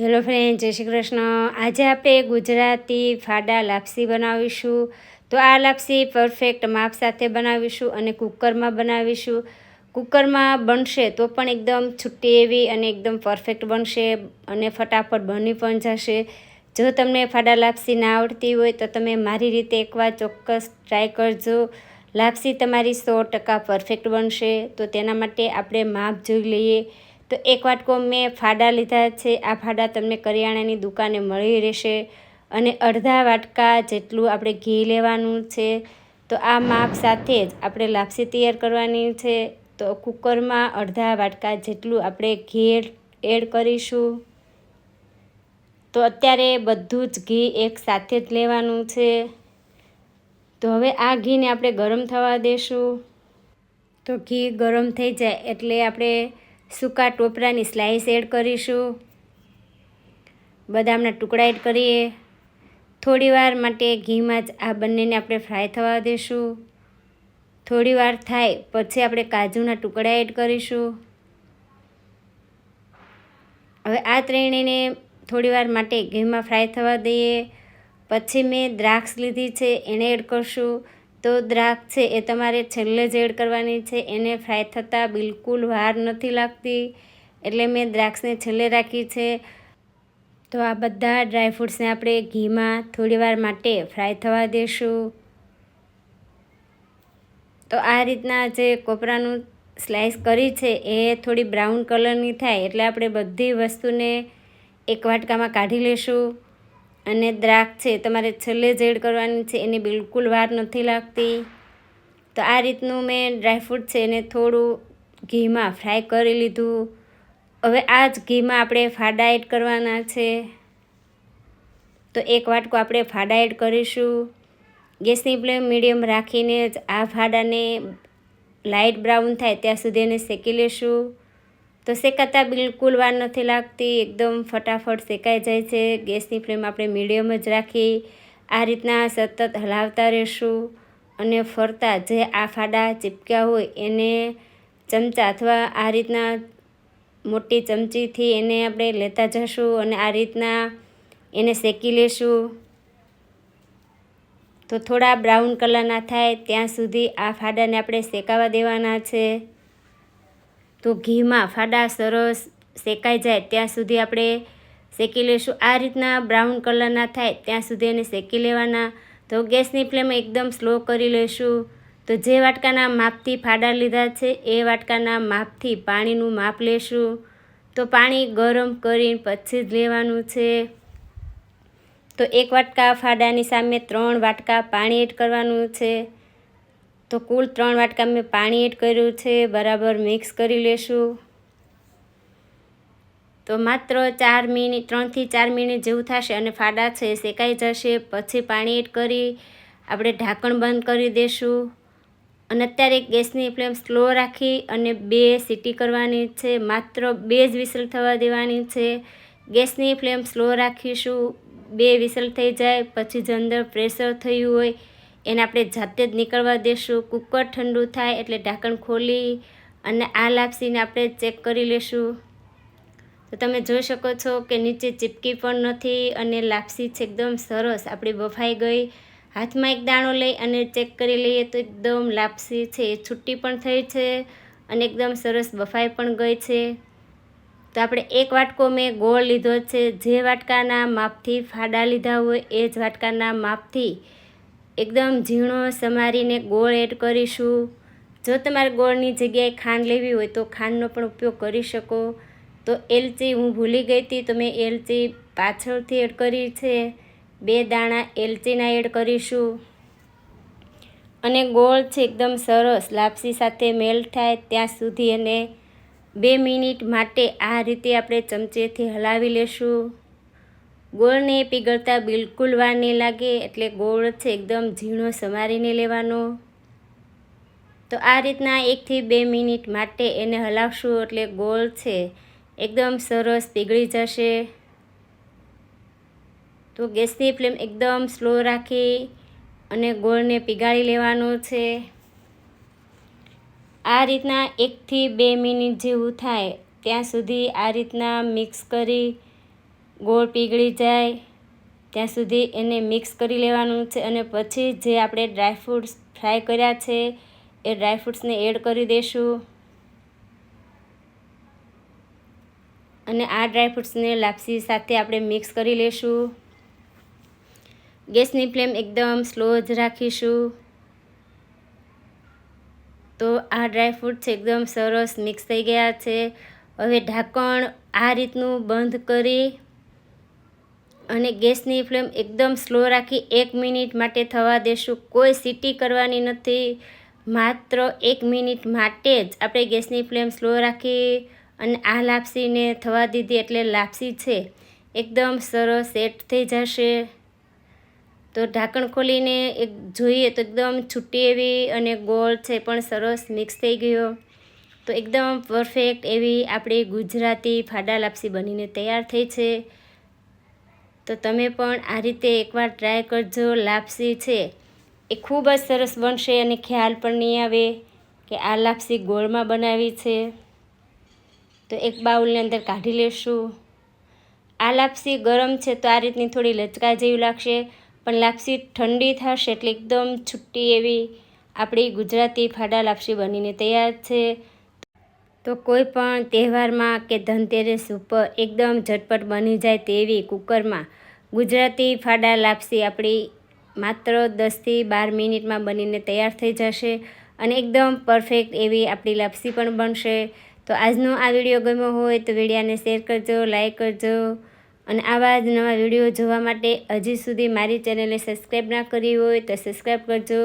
Hello friend જય શ્રી કૃષ્ણ. આજે આપણે ગુજરાતી ફાડા લાપસી બનાવીશું. તો આ લાપસી પરફેક્ટ માપ સાથે બનાવીશું અને કુકરમાં બનાવીશું. કુકરમાં બનશે તો પણ એકદમ છૂટી એવી અને એકદમ પરફેક્ટ બનશે અને ફટાફટ બની પણ જશે. જો તમને ફાડા લાપસી ના આવડતી હોય તો તમે મારી રીતે એકવાર ચોક્કસ ટ્રાય કરજો. લાપસી તમારી સો ટકા પરફેક્ટ બનશે. તો તેના માટે આપણે માપ જોઈ લઈએ. તો એક વાટકો મેં ફાડા લીધા છે. આ ફાડા તમને કરિયાણાની દુકાને મળી રહેશે. અને અડધા વાટકા જેટલું આપણે ઘી લેવાનું છે. તો આ માપ સાથે જ આપણે લાપસી તૈયાર કરવાની છે. તો કુકરમાં અડધા વાટકા જેટલું આપણે ઘી એડ કરીશું. તો અત્યારે બધું જ ઘી એક સાથે જ લેવાનું છે. તો હવે આ ઘીને આપણે ગરમ થવા દેશું. તો ઘી ગરમ થઈ જાય એટલે આપણે સૂકા ટોપરાની સ્લાઈસ એડ કરીશું. બદામના ટુકડા એડ કરીએ. થોડીવાર માટે ઘીમાં જ આ બંનેને આપણે ફ્રાય થવા દઈશું થોડીવાર થાય પછી આપણે કાજુના ટુકડા એડ કરીશું. હવે આ ત્રણેયને થોડીવાર માટે ઘીમાં ફ્રાય થવા દઈએ. પછી મેં દ્રાક્ષ લીધી છે, એને એડ કરશું. તો દ્રાક્ષ છે એ તમારે છેલ્લે જ એડ કરવાની છે. એને ફ્રાય થતાં બિલકુલ વાર નથી લાગતી. એટલે મેં દ્રાક્ષને છેલ્લે રાખી છે. તો આ બધા ડ્રાયફ્રૂટ્સને આપણે ઘીમાં થોડીવાર માટે ફ્રાય થવા દઈશું તો આ રીતના જે કોપરાનું સ્લાઇસ કરી છે એ થોડી બ્રાઉન કલરની થાય એટલે આપણે બધી વસ્તુને એક વાટકામાં કાઢી લઈશું અને દ્રાક્ષ છે, તમારે છેલ્લે જ એડ કરવાની છે, એની બિલકુલ વાર નથી લાગતી. તો આ રીતનું મેં ડ્રાયફ્રૂટ છે, એને થોડું ઘીમાં ફ્રાય કરી લીધું. હવે આ જ ઘીમાં આપણે ફાડા એડ કરવાના છે. તો એક વાટકો આપણે ફાડા એડ કરીશું. ગેસની ફ્લેમ મીડિયમ રાખીને જ આ ફાડાને લાઇટ બ્રાઉન થાય ત્યાં સુધી એને શેકી લેશું. તો શેકાતા બિલકુલ વાર નથી લાગતી. એકદમ ફટાફટ શેકાઈ જાય છે. ગેસની ફ્લેમ આપણે મીડિયમ જ રાખી આ રીતના સતત હલાવતા રહેશું અને ફરતા જે આ ફાડા ચીપક્યા હોય એને ચમચા અથવા આ રીતના મોટી ચમચીથી એને આપણે લેતા જશું અને આ રીતના એને શેકી લેશું. તો થોડા બ્રાઉન કલરના થાય ત્યાં સુધી આ ફાડાને આપણે શેકાવા દેવાના છે. તો ઘીમાં ફાડા સરસ શેકાઈ જાય, ત્યાં સુધી આપણે શેકી લઈશું આ રીતના બ્રાઉન કલરના થાય, ત્યાં સુધી એને શેકી લેવાના. તો ગેસની ફ્લેમ એકદમ સ્લો કરી લઈશું તો જે વાટકાના માપથી ફાડા લીધા છે, એ વાટકાના માપથી પાણીનું માપ લેશું. તો પાણી ગરમ કરીને પછી જ લેવાનું છે. તો એક વાટકા ફાડાની સામે ત્રણ વાટકા પાણી એડ કરવાનું છે. તો કુલ ત્રણ વાટકા મેં પાણી એડ કર્યું છે, બરાબર મિક્સ કરી લેશું. તો માત્ર ચાર મિનિટ ત્રણથી ચાર મિનિટ જેવું થશે અને ફાડા છે શેકાઈ જશે. પછી પાણી એડ કરી, આપણે ઢાંકણ બંધ કરી દઈશું અને અત્યારે ગેસની ફ્લેમ સ્લો રાખી અને બે સીટી કરવાની છે. માત્ર બે જ વિસલ થવા દેવાની છે. ગેસની ફ્લેમ સ્લો રાખીશું. બે વિસલ થઈ જાય, પછી જ અંદર પ્રેશર થયું હોય એને આપણે જાતે જ નીકળવા દેશું. કુકર ઠંડુ થાય એટલે ઢાંકણ ખોલી અને આ લાપસીને આપણે ચેક કરી લેશું. તો તમે જોઈ શકો છો કે નીચે ચીપકી પણ નથી અને લાપસી છે એકદમ સરસ. આપણી બફાઈ ગઈ. હાથમાં એક દાણો લઈ અને ચેક કરી લઈએ તો એકદમ લાપસી છે. એ છૂટી પણ થઈ છે અને એકદમ સરસ બફાઈ પણ ગઈ છે. તો આપણે એક વાટકો મેં ગોળ લીધો છે. જે વાટકાના માપથી ફાડા લીધા હોય એ જ વાટકાના માપથી એકદમ ઝીણો સમારીને ગોળ એડ કરીશું. જો તમારે ગોળની જગ્યાએ ખાંડ લેવી હોય તો ખાંડનો પણ ઉપયોગ કરી શકો. તો એલચી હું ભૂલી ગઈ હતી તો મેં એલચી પાછળથી એડ કરી છે. બે દાણા એલચીના એડ કરીશું. અને ગોળ છે એકદમ સરસ, લાપસી સાથે મેલ્ટ થાય ત્યાં સુધી એને બે મિનિટ માટે આ રીતે આપણે ચમચેથી હલાવી લેશું. ગોળને પીગળતા બિલકુલ વાર નહીં લાગે એટલે ગોળ છે એકદમ ઝીણો સમારીને લેવાનો. તો આ રીતના એકથી બે મિનિટ માટે એને હલાવશું એટલે ગોળ છે એકદમ સરસ પીગળી જશે. તો ગેસની ફ્લેમ એકદમ સ્લો રાખી અને ગોળને પીગાળી લેવાનો છે. આ રીતના એકથી બે મિનિટ જેવું થાય ત્યાં સુધી આ રીતના મિક્સ કરી ગોળ પીગળી જાય, ત્યાં સુધી એને મિક્સ કરી લેવાનું છે અને પછી જે આપણે ડ્રાયફ્રૂટ્સ ફ્રાય કર્યા છે, એ ડ્રાયફ્રૂટ્સને એડ કરી દઈશું અને આ ડ્રાયફ્રૂટ્સને લાપસી સાથે આપણે મિક્સ કરી લેશું. ગેસની ફ્લેમ એકદમ સ્લો જ રાખીશું. તો આ ડ્રાયફ્રૂટ છે એકદમ સરસ મિક્સ થઈ ગયા છે. હવે ઢાંકણ આ રીતનું બંધ કરી અને ગેસની ફ્લેમ એકદમ સ્લો રાખી એક મિનિટ માટે થવા દેશું. કોઈ સીટી કરવાની નથી. માત્ર એક મિનિટ માટે જ આપણે ગેસની ફ્લેમ સ્લો રાખી અને આ લાપસીને થવા દીધી એટલે લાપસી છે. એકદમ સરસ સેટ થઈ જશે. તો ઢાંકણ ખોલીને એક જોઈએ તો એકદમ છૂટી એવી અને ગોળ છે, પણ સરસ મિક્સ થઈ ગયો. તો એકદમ પરફેક્ટ એવી આપણી ગુજરાતી ફાડા લાપસી બનીને તૈયાર થઈ છે. તો તમે પણ આ રીતે એકવાર ટ્રાય કરજો. લાપસી છે એ ખૂબ જ સરસ બનશે અને ખ્યાલ પણ નહીં આવે કે આ લાપસી ગોળમાં બનાવી છે. તો એક બાઉલની અંદર કાઢી લેશું. આ લાપસી ગરમ છે તો આ રીતની થોડી લચકા જેવી લાગશે, પણ લાપસી ઠંડી થશે એટલે એકદમ છુટ્ટી એવી આપણી ગુજરાતી ફાડા લાપસી બનીને તૈયાર છે. તો કોઈ પણ તહેવારમાં કે ધનતેરસ ઉપર એકદમ ઝટપટ બની જાય તેવી કુકરમાં ગુજરાતી ફાડા લાપસી આપણી માત્ર દસથી બાર મિનિટમાં બનીને તૈયાર થઈ જશે અને એકદમ પરફેક્ટ એવી આપણી લાપસી પણ બનશે. તો આજનો આ વીડિયો ગમ્યો હોય તો વિડીયાને શેર કરજો, લાઈક કરજો અને આવા જ નવા વીડિયો જોવા માટે હજી સુધી મારી ચેનલને સબસ્ક્રાઈબ ના કરી હોય તો સબસ્ક્રાઈબ કરજો.